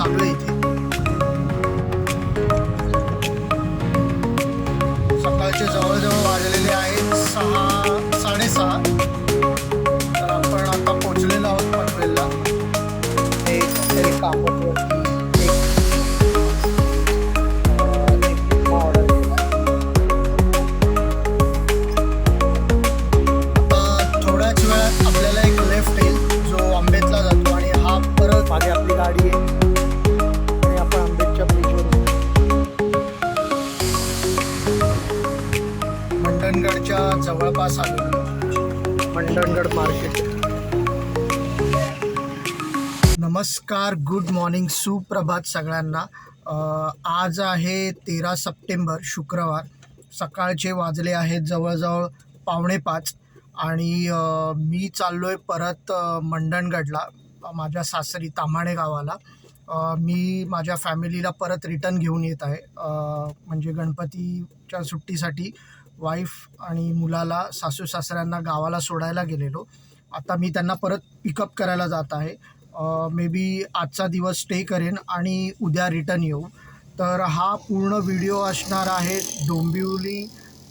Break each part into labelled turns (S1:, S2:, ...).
S1: चालू आहे इथे जवळपास आलो. मंडणगड मार्केट. नमस्कार गुड मॉर्निंग सुप्रभात सगळ्यांना. आज आहे तेरा सप्टेंबर शुक्रवार. सकाळचे वाजले आहेत जवळजवळ पावणे पाच आणि मी चाललो आहे परत मंडणगडला माझ्या सासरी ताम्हाणे गावाला. मी माझ्या फॅमिलीला परत रिटर्न घेऊन येत आहे. म्हणजे गणपतीच्या सुट्टीसाठी वाईफ आणि मुलाला सासू सासऱ्यांना गावाला सोडायला गेलेलो. आता मी त्यांना परत पिकअप करायला जात आहे. मे बी आजचा दिवस स्टे करेन आणि उद्या रिटर्न येऊ. तर हा पूर्ण व्हिडिओ असणार आहे डोंबिवली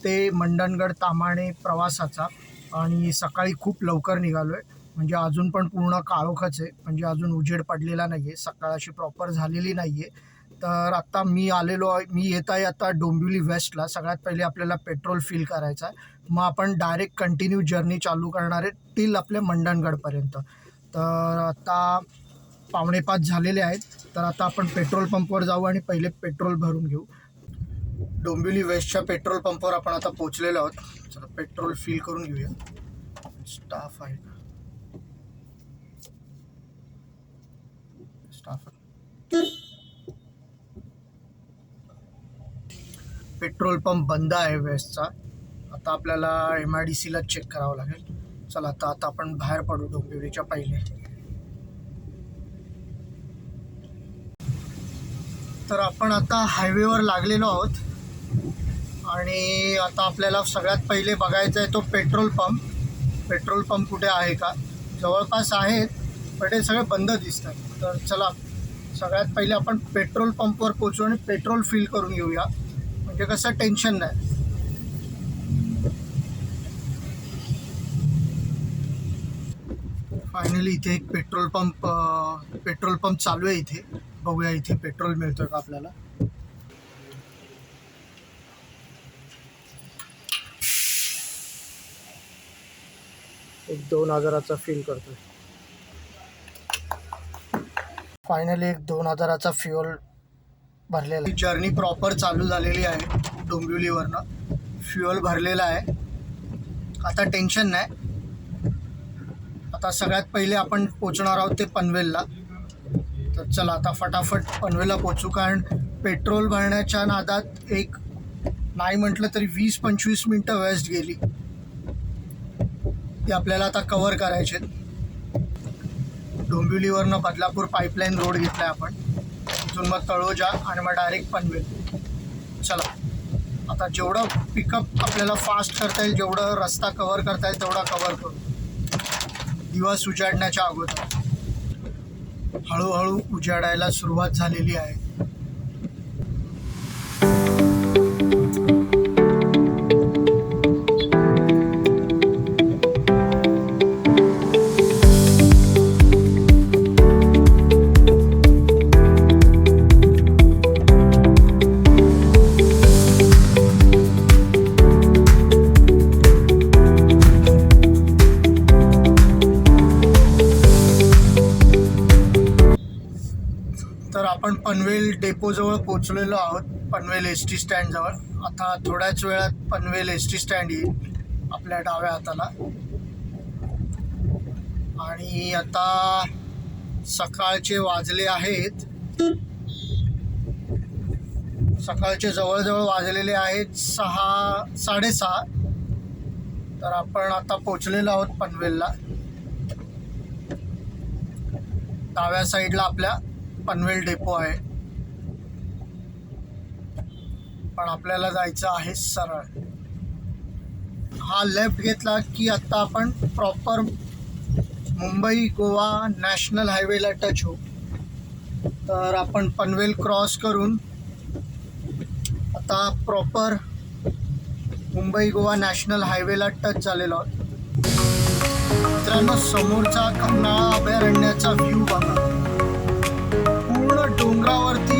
S1: ते मंडणगड तामाणे प्रवासाचा. आणि सकाळी खूप लवकर निघालो आहे म्हणजे अजून पण पूर्ण काळोखच आहे. म्हणजे अजून उजेड पडलेला नाही आहे सकाळ अशी प्रॉपर झालेली नाही आहे तर आत्ता मी आलेलो आहे मी येत आहे आता डोंबिवली वेस्टला सगळ्यात पहिले आपल्याला पेट्रोल फिल करायचं आहे. मग आपण डायरेक्ट कंटिन्यू जर्नी चालू करणार आहे टिल आपल्या मंडणगडपर्यंत. तर आता पावणे पाच झालेले आहेत. तर आता आपण पेट्रोल पंपवर जाऊ आणि पहिले पेट्रोल भरून घेऊ. डोंबिवली वेस्टच्या पेट्रोल पंपवर आपण आता पोचलेलो आहोत. चला पेट्रोल फिल करून घेऊया. स्टाफ आहे. स्टाफ पेट्रोल पंप बंद आहे वेस्टचा. आता आपल्याला एम आय डी सीला चेक करावं लागेल. चला आता आता आपण बाहेर पडू डोंबिवलीच्या पहिले. तर आपण आता हायवेवर लागलेलो आहोत. आणि आता आपल्याला सगळ्यात पहिले बघायचा आहे तो पेट्रोल पंप. पेट्रोल पंप कुठे आहे का? जवळपास आहेत पण हे सगळे बंद दिसतात. तर चला सगळ्यात पहिले आपण पेट्रोल पंपवर पोचू आणि पेट्रोल फिल करून घेऊया म्हणजे कसं टेन्शन नाही. फायनली इथे एक पेट्रोल पंप पेट्रोल पंप चालू आहे इथे. बघूया इथे पेट्रोल मिळतोय का आपल्याला. एक दोन हजाराचा फिल करतोय. फायनली एक दोन हजाराचा फ्युअल भरलेला जर्नी प्रॉपर चालू झालेली आहे डोंबिवलीवरनं. फ्युअल भरलेला आहे. आता टेन्शन नाही. आता सगळ्यात पहिले आपण पोचणार आहोत ते पनवेलला. तर चला आता फटाफट पनवेलला पोचू. कारण पेट्रोल भरण्याच्या नादात एक नाही म्हटलं तरी वीस पंचवीस मिनटं वेस्ट गेली. ती आपल्याला आता कवर करायचे डोंबिवलीवरनं बदलापूर पाईपलाईन रोड घेतलाय आपण. तिथून मग तळोजा आणि मग डायरेक्ट पनवेल. चला. आता जेवढं पिकअप आपल्याला फास्ट करता येईल जेवढं रस्ता कव्हर करता येईल तेवढा कवर करू. दिवस उजाडण्याच्या अगोदर. हळूहळू उजाडायला सुरुवात झालेली आहे. डेपोजवळ पोचलेलो आहोत पनवेल एस टी स्टँडजवळ आता थोड्याच वेळात पनवेल एस टी स्टँड येईल आपल्या डाव्या हाताला. आणि आता सकाळचे वाजले आहेत. सकाळचे जवळजवळ वाजलेले आहेत सहा साडेसहा. तर आपण आता पोचलेलो आहोत पनवेलला. डाव्या साईडला आपल्या पनवेल डेपो आहे. पण आपल्याला जायचं आहे सरळ. हा लेफ्ट घेतला की आता आपण प्रॉपर मुंबई गोवा नॅशनल हायवेला टच होऊ. तर आपण पनवेल क्रॉस करून आता प्रॉपर मुंबई गोवा नॅशनल हायवेला टच झालेलो आहोत. मित्रांनो समोरचा खंडाळा अभयारण्याचा व्ह्यू बघा. पूर्ण डोंगरावरती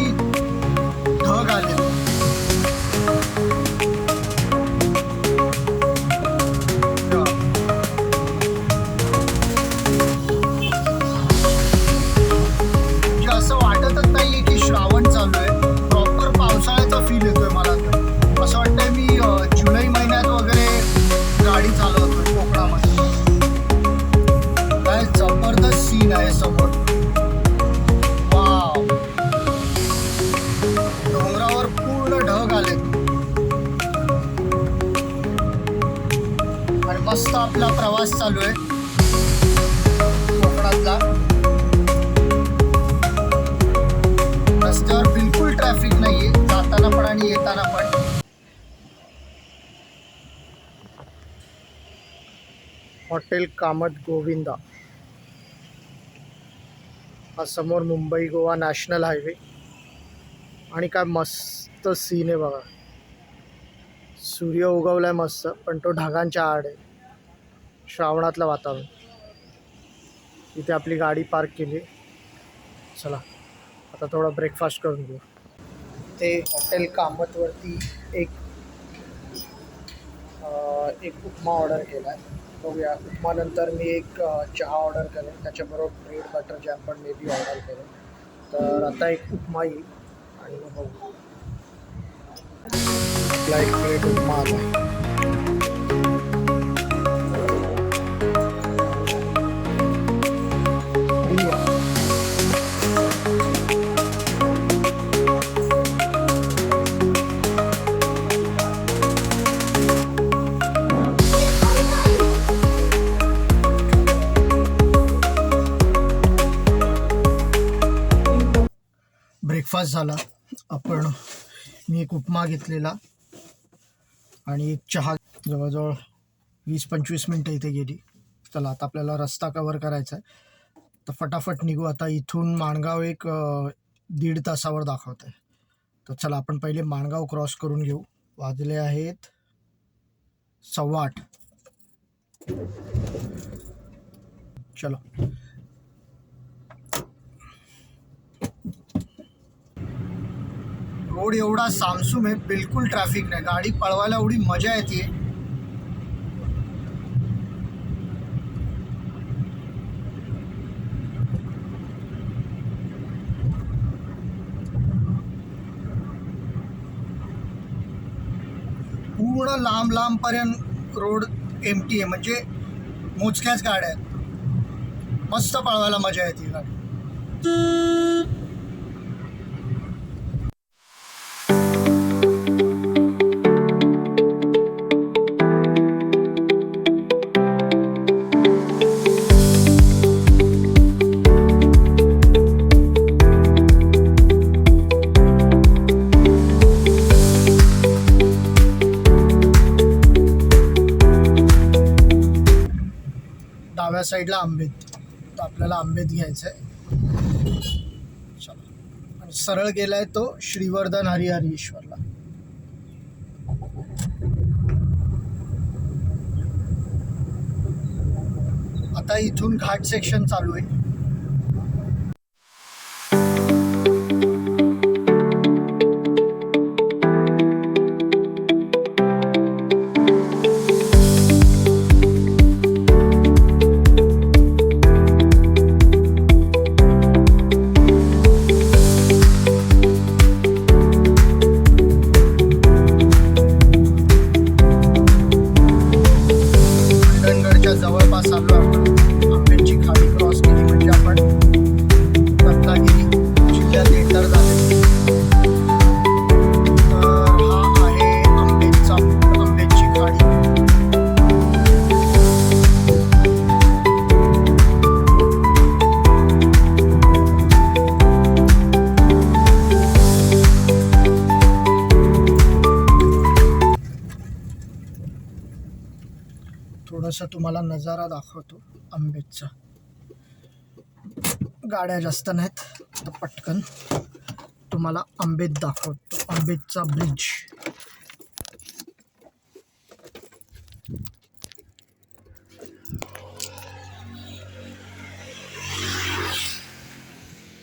S1: मस्त आपला प्रवास चालू आहे. कोकणातला. रस्त्यावर बिलकुल ट्रॅफिक नाहीये. जाताना पण आणि येताना पण. हॉटेल कामत गोविंदा. हा समोर मुंबई गोवा नॅशनल हायवे. आणि काय मस्त सीन आहे बघा. सूर्य उगवलाय मस्त पण तो ढगांच्या आड आहे. श्रावणातलं वातावरण. इथे आपली गाडी पार्क केली. चला आता थोडा ब्रेकफास्ट करून घेऊ. ते हॉटेल कामतवरती एक एक उपमा ऑर्डर केला आहे बघूया. उपमानंतर मी एक चहा ऑर्डर करेन. त्याच्याबरोबर ब्रेड बटर जॅम पण मे बी ऑर्डर करेन. तर आता एक उपमा येईल आणि मग बघू. लाईक ब्रेड उपमा आला ब्रेकफास्ट झाला. आपण मी एक उपमा घेतलेला आणि एक चहा जवळजवळ वीस पंचवीस मिनटं इथे गेली. चला आता आपल्याला रस्ता कवर करायचा आहे. तर फटाफट निघू. आता इथून माणगाव एक दीड तासावर दाखवत आहे. तर चला आपण पहिले माणगाव क्रॉस करून घेऊ. वाजले आहेत सव्वा आठ. चलो. रोड एवढा सामसूम आहे बिलकुल ट्रॅफिक नाही. गाडी पळवायला एवढी मजा येते. पूर्ण लांब लांब पर्यंत रोड एमटी आहे. म्हणजे मोजक्याच गाड्या आहेत. मस्त पळवायला मजा येते गाडी. साईडला आंबेत तर आपल्याला आंबेत घ्यायचं आहे आणि सरळ गेलाय तो श्रीवर्धन हरिहरीश्वरला. आता इथून घाट सेक्शन चालू आहे. तुम्हाला नजारा दाखवतो आंबेचा गाड्या जास्त नाहीत तर पटकन तुम्हाला आंबेत दाखवतो आंबेतचा ब्रिज.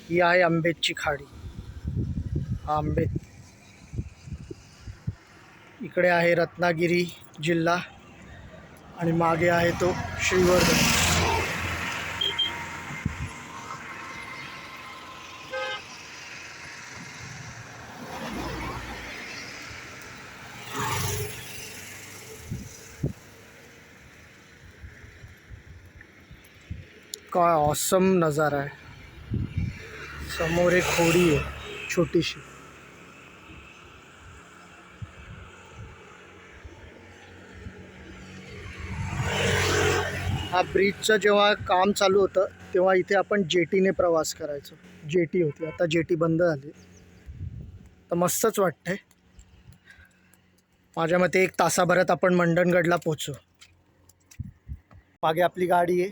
S1: ही आहे आंबेतची खाडी. हा आंबेत इकडे आहे रत्नागिरी जिल्हा. मागे आहे तो श्रीवर्धन. काय ऑसम नज़ारा आहे. समोर एक होडी आहे छोटीशी. हा ब्रिजचं जेव्हा काम चालू होतं तेव्हा इथे आपण जेटीने प्रवास करायचो. जेटी होती. आता जेटी बंद झाली. तर मस्तच वाटतंय. माझ्या मते एक तासाभरात आपण मंडणगडला पोचू मागे आपली गाडी आहे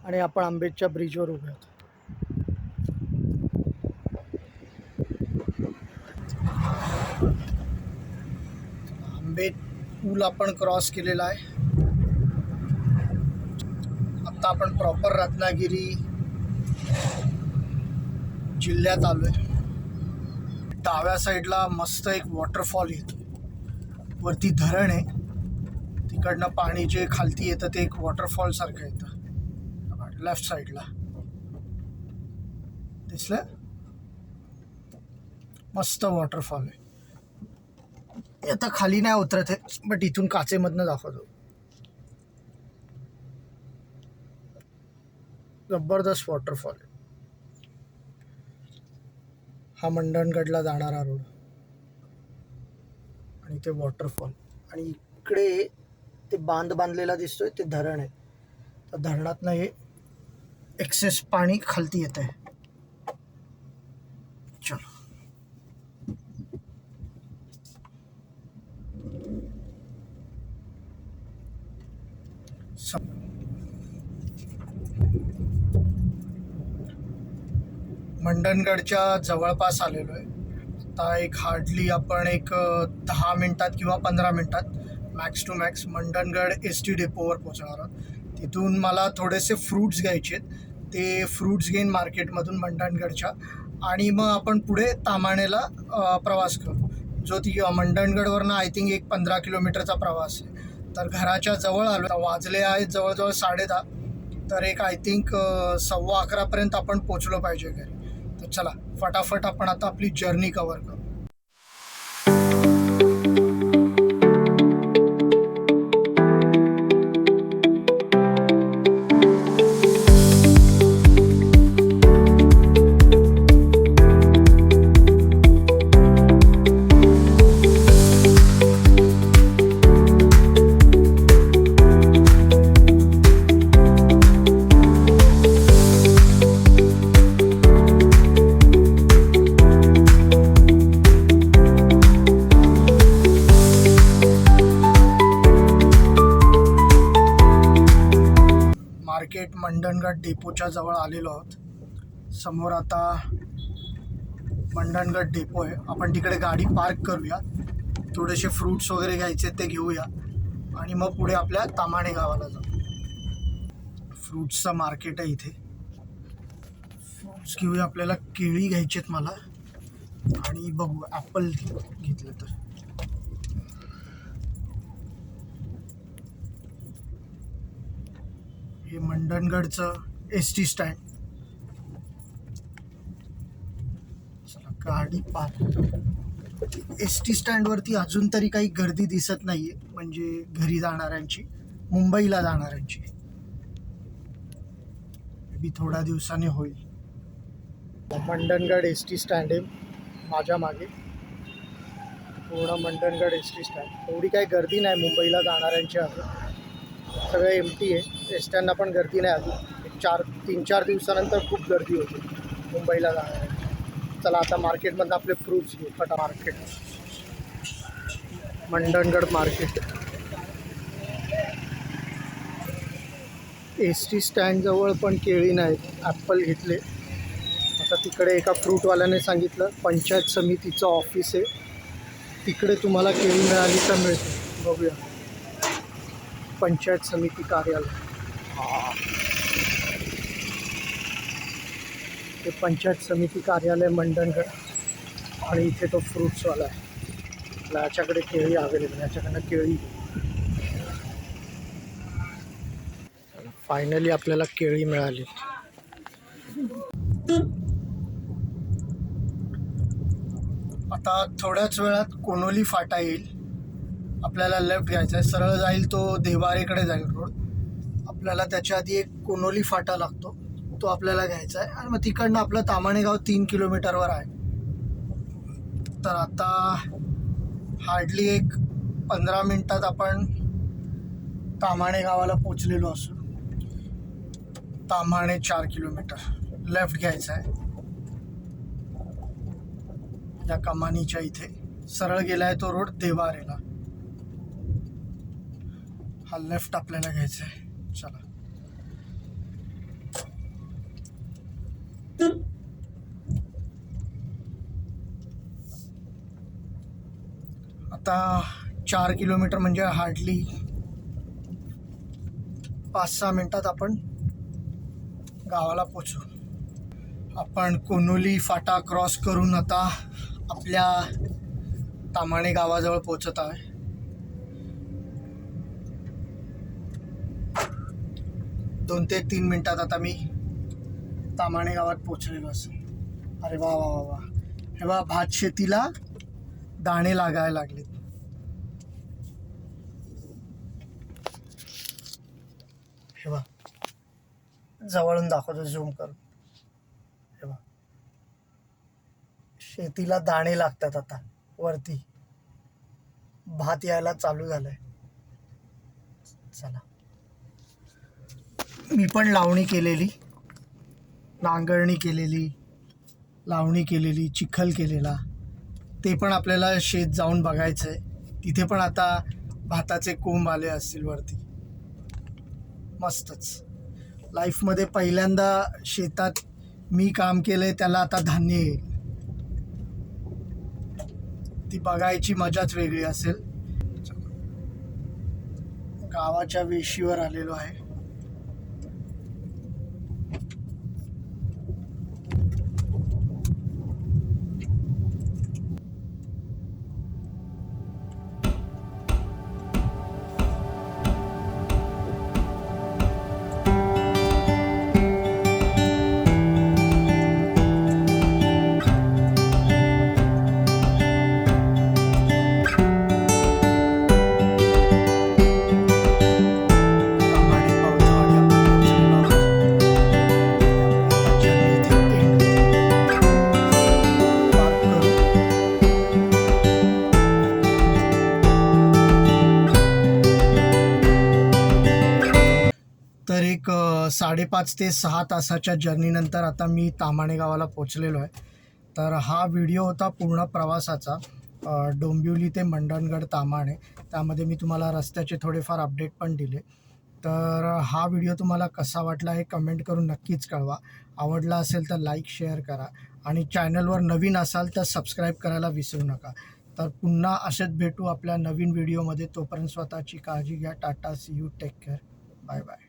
S1: आणि आपण आंबेडच्या ब्रिजवर उभे आहोत. आंबेड पूल आपण क्रॉस केलेला आहे. आता आपण प्रॉपर रत्नागिरी जिल्ह्यात आलोय. डाव्या साईडला मस्त एक वॉटरफॉल येतो. वरती धरण आहे. तिकडनं पाणी जे खालती येतं ते एक वॉटरफॉल सारखं येतं. लेफ्ट साईडला दिसलं? मस्त वॉटरफॉल आहे. आता खाली नाही उतरत आहे बट इथून काचेमधनं दाखवतो. जबरदस्त वॉटरफॉल आहे. हा मंडणगडला जाणारा रोड आणि ते वॉटरफॉल आणि इकडे ते बांध बांधलेला दिसतोय ते धरण आहे. त्या धरणातनं हे एक्सेस पाणी खालती येत आहे चलो. सम- मंडणगडच्या जवळपास आलेलो आहे. आता एक हार्डली आपण एक दहा मिनटात किंवा पंधरा मिनटात max to max Mandangad S T डेपोवर पोहोचणार आहोत. तिथून मला थोडेसे फ्रूट्स घ्यायचे आहेत. ते फ्रूट्स घेईन मार्केटमधून मंडणगडच्या. आणि मग आपण पुढे तामाणेला प्रवास करू. जो ती मंडणगडवरनं आय थिंक एक पंधरा किलोमीटरचा प्रवास आहे. तर घराच्या जवळ आलो वाजले आहेत जवळजवळ साडेदहा. तर एक आय थिंक सव्वा अकरापर्यंत आपण पोचलो पाहिजे घरी. तर चला फटाफट आपण आता आपली जर्नी कवर करू. मंडणगड डेपोच्या जवळ आलेलो आहोत. समोर आता मंडणगड डेपो आहे. आपण तिकडे गाडी पार्क करूया. थोडेसे फ्रूट्स वगैरे घ्यायचे ते घेऊया. आणि मग पुढे आपल्या तामाणे गावाला जाऊ. फ्रूट्सचं मार्केट आहे इथे. फ्रूट्स घेऊया. आपल्याला केळी घ्यायची आहेत मला. आणि बघू ॲपल घेतलं तर. हे मंडणगडचं एस टी स्टँड. चला गाडी पार्क एस टी स्टँडवरती अजून तरी काही गर्दी दिसत नाही आहे म्हणजे घरी जाणाऱ्यांची मुंबईला जाणाऱ्यांची. बी थोड्या दिवसाने होईल. मंडणगड एस टी स्टँड आहे माझ्या मागे. पूर्ण मंडणगड एस टी स्टँड. एवढी काही गर्दी नाही मुंबईला जाणाऱ्यांची अजून. सगळं एम टी आहे. एस पण गर्दी नाही आली एक चार तीन चार दिवसानंतर खूप गर्दी होती. मुंबईला जाणार चला आता मार्केटमधनं आपले फ्रूट्स घेऊ. फटा market. Mandangad market. S T स्टँडजवळ पण केळी नाहीत. ॲपल घेतले. आता तिकडे एका फ्रूटवाल्याने सांगितलं पंचायत समितीचं ऑफिस आहे. तिकडे तुम्हाला केळी मिळाली तर मिळते. बघूया. पंचायत समिती कार्यालय. ते पंचायत समिती कार्यालय मंडणगड आणि इथे तो फ्रूट्सवाला आहे. याच्याकडे केळी अवेलेबल याच्याकडनं केळी फायनली आपल्याला केळी मिळाली. आता थोड्याच वेळात कोनोली फाटा येईल. आपल्याला लेफ्ट घ्यायचा आहे. सरळ जाईल तो देवारेकडे जाईल रोड आपल्याला त्याच्या आधी एक कोनोली फाटा लागतो. तो आपल्याला घ्यायचा आहे. आणि मग तिकडनं आपलं तामाणे गाव तीन किलोमीटरवर आहे. तर आता हार्डली एक पंधरा मिनटात आपण तामाणे गावाला पोचलेलो असू तामाणे चार किलोमीटर लेफ्ट घ्यायचं आहे. या कमानीच्या इथे सरळ गेला आहे तो रोड देवारेला. हा लेफ्ट आपल्याला घ्यायचा आहे. चला. आता चार किलोमीटर म्हणजे हार्डली पाच सहा मिनिटात आपण गावाला पोचू आपण कोनोली फाटा क्रॉस करून आता आपल्या तामाणे गावाजवळ पोचत आहे. दोन ते तीन मिनटात आता मी तामाणे गावात पोचलेलो असं अरे वा वा वा वा. हे बा भात शेतीला दाणे लागायला लागलेत. हे बा जवळून दाखवतो झूम करून. हे बा शेतीला दाणे लागतात आता वरती. भात यायला चालू झालंय. चला. मी पण लावणी केलेली. नांगरणी केलेली लावणी केलेली चिखल केलेला. ते पण आपल्याला शेत जाऊन बघायचं आहे तिथे पण आता भाताचे कोंब आले असतील वरती. मस्तच. लाईफमध्ये पहिल्यांदा शेतात मी काम केलंय त्याला आता धान्य येईल. ती बघायची मजाच वेगळी असेल. गावाच्या वेशीवर आलेलो आहे. एक साडेपाच ते सहा तासाच्या जर्नीनंतर आता मी तामाणे गावाला पोचलेलो आहे. तर हा व्हिडिओ होता पूर्ण प्रवासाचा डोंबिवली ते मंडणगड तामाणे. त्यामध्ये मी तुम्हाला रस्त्याचे थोडेफार अपडेट पण दिले. तर हा व्हिडिओ तुम्हाला कसा वाटला हे कमेंट करून नक्कीच कळवा. आवडला असेल तर लाईक शेअर करा. आणि चॅनलवर नवीन असाल तर सबस्क्राईब करायला विसरू नका. तर पुन्हा असेच भेटू आपल्या नवीन व्हिडिओमध्ये तोपर्यंत स्वतःची काळजी घ्या. Tata see you take care bye bye